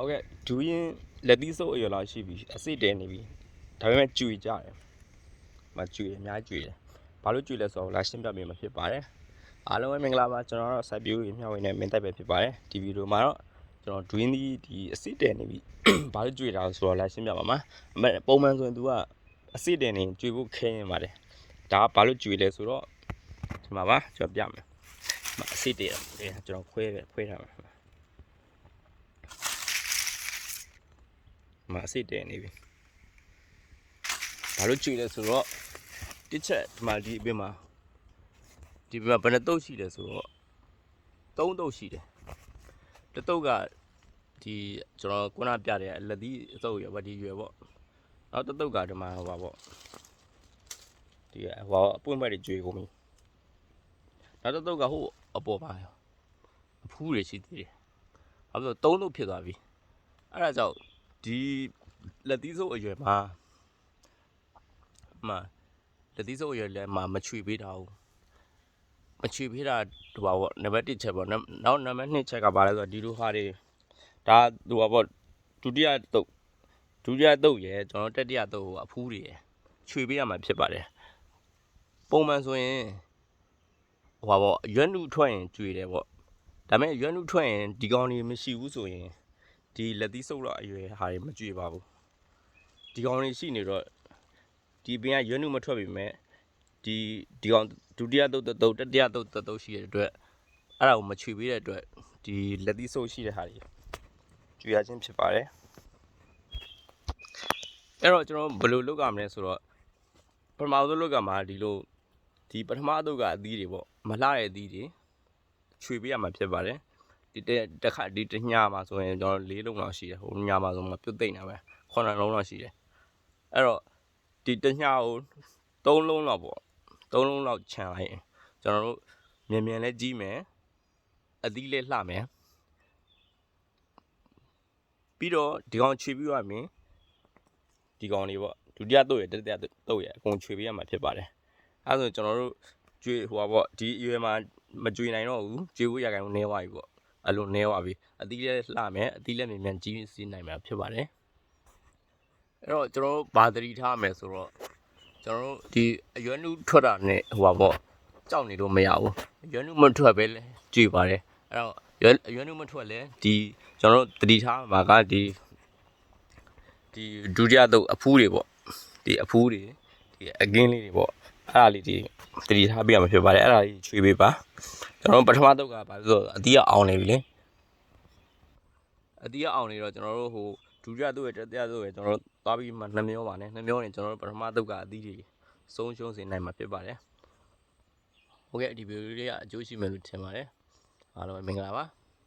ဟုတ်ကဲ့ဒူးရင်လက်သီးစုပ်အရွယ်လောက်ရှိပြီအစစ်တဲနေပြီဒါပေမဲ့ကြွေကြတယ်မကြွေအများကြွေတယ်ဘာလို့ကြွေလဲဆိုတော့လာရှင်းပြပေးမှာဖြစ်ပါတယ်အားလုံးပဲမင်္ဂလာပါကျွန်တော်တို့စိုက်ပျိုးရေးမျှဝေနေမင်းတိုက်ပဲဖြစ်ပါတယ်ဒီဗီဒီယိုမှာတော့ကျွန်တော်ဒွင်းသီးဒီအစစ်တဲနေပြီဘာလို့ကြွေတာလဲဆိုတော့လာရှင်းပြပါမှာအမေပုံမှန်ဆိုရင် तू ကအစစ်တဲနေကြွေဖို့ခဲရင်ပါတယ်ဒါကဘာလို့ကြွေလဲဆိုတော့ဒီမှာပါကျွန်တော်ပြမယ်ဒီမှာအစစ်တဲတယ်ကျွန်တော်ခွဲပဲခွဲထားမှာ မအစ်စ်တဲနေပြီဘာလို့ကြွေလဲဆိုတော့တစ်ချက်ဒီမှာဒီအပြင်မှာဒီဘက်ဘယ်နှတုပ်ရှိလဲဆိုတော့သုံးတုပ်ရှိတယ်တစ်တုပ်ကဒီကျွန်တော်ခုနပြတဲ့အလက်သီးအစုပ်ရယ်ဗဒီရွယ်ပေါ့နောက်တစ်တုပ်ကဒီမှာဟိုပါပေါ့ဒီဟိုအပွင့်ဘက်တွေကြွေကုန်ပြီနောက်တစ်တုပ်ကဟိုအပေါ်ပါရောအဖူးတွေရှိသေးတယ်အဲ့တော့သုံးတုပ်ဖြစ်သွားပြီအဲ့ဒါကြောင့် ဒီလက်သီးစုပ်အရွယ်မှာမလက်သီးစုပ်အရွယ်လည်းမမချွေပေးတာဘူးမချွေပေးတာဟိုပါပေါ့နံပါတ်1ချက်ပေါ့နောက်နောက်နံပါတ်2ချက်ကဘာလဲဆိုတော့ဒီလိုဟာတွေဒါဟိုပါပေါ့ဒုတိယတုပ်ဒုတိယတုပ်ရယ်ကျွန်တော်တတိယတုပ်အဖူးတွေရယ်ချွေပေးရမှာဖြစ်ပါတယ်ပုံမှန်ဆိုရင်ဟိုပါပေါ့ရွက်နုထွက်ရင်ကျွေတယ်ပေါ့ဒါပေမဲ့ရွက်နုထွက်ရင်ဒီကောင်တွေမရှိဘူးဆိုရင် ဒီလက်သီးစုပ်တော့အရွယ်ဟာတွေမကြွေပါဘူးဒီကောင်တွေရှိနေတော့ဒီပင်ကရွက်နုမထွက်ပြီမဲ့ဒီဒီကောင်ဒုတိယတုတ်တစ်တုတ်တတိယတုတ်တစ်တုတ်ရှိတဲ့အတွက်အဲ့ဒါကိုမချွေပေးတဲ့အတွက်ဒီလက်သီးစုပ်ရှိတဲ့ဟာတွေကြွေရခြင်းဖြစ်ပါတယ်အဲ့တော့ကျွန်တော်ဘယ်လိုလုပ်ရမလဲဆိုတော့ပထမဆုံးလုပ်ရမှာဒီလိုဒီပထမအတုတ်ကအသီးတွေပေါ့မလှတဲ့အသီးတွေချွေပေးရမှာဖြစ်ပါတယ် ဒီတက်တစ်ခါဒီတစ်ညမှာဆိုရင်ကျွန်တော်၄လုံးလောက်ရှိတယ်ဟိုညမှာဆိုမှပြုတ်သိမ့်တာပဲခုနှစ်လုံးလောက်ရှိတယ်အဲ့တော့ဒီတစ်ညကို၃လုံးလောက်ပေါ့၃လုံးလောက်ခြံလိုက်ရင်ကျွန်တော်တို့မြန်မြန်လဲကြီးမယ်အသီးလဲလှမယ်ပြီးတော့ဒီကောင်ခြေပြီးရမယ်ဒီကောင်လေးပေါ့ဒုတိယတုတ်ရတတိယတုတ်ရအကုန်ခြေပေးရမှာဖြစ်ပါတယ်အဲဒါဆိုကျွန်တော်တို့ကျွေးဟိုပါပေါ့ဒီအရွယ်မှာမကျွေးနိုင်တော့ဘူးကျွေးဖို့ရခိုင်နေသွားပြီပေါ့ အလိုနဲသွားပြီအသီးလည်းလှမယ်အသီးလည်းမြန်မြန်ကြီးစီးနိုင်မှာဖြစ်ပါတယ်အဲ့တော့ကျွန်တော်တို့ဘာသတိထားမယ်ဆိုတော့ကျွန်တော်တို့ဒီအရွက်နုထွက်တာနဲ့ဟိုပါပေါ့ကြောက်နေလို့မရဘူးအရွက်နုမထွက်ပဲလဲကြည့်ပါတယ်အဲ့တော့ရွက်အရွက်နုမထွက်လဲဒီကျွန်တော်တို့သတိထားမှာကဒီဒီဒုတိယတော့အဖူးတွေပေါ့ဒီအဖူးတွေဒီအကင်းလေးတွေပေါ့ အဲ့ဒါလေးဒီသတိထားပြရမှာဖြစ်ပါတယ်အဲ့ဒါလေးချွေးပေးပါကျွန်တော်တို့ပထမတော့ကဘာလို့ဆိုတော့အတီးကအောင်နေပြီလေအတီးကအောင်နေတော့ကျွန်တော်တို့ဟိုဒုတိယတော့ရတတိယတော့ရကျွန်တော်တို့သွားပြီးမှနှမျောပါနဲ့နှမျောရင်ကျွန်တော်တို့ပထမတော့ကအတီးတွေဆုံးရှုံးစေနိုင်မှာဖြစ်ပါတယ်ဟုတ်ကဲ့ဒီဗီဒီယိုလေးကအကျိုးရှိမယ်လို့ထင်ပါတယ်အားလုံးပဲမင်္ဂလာပါ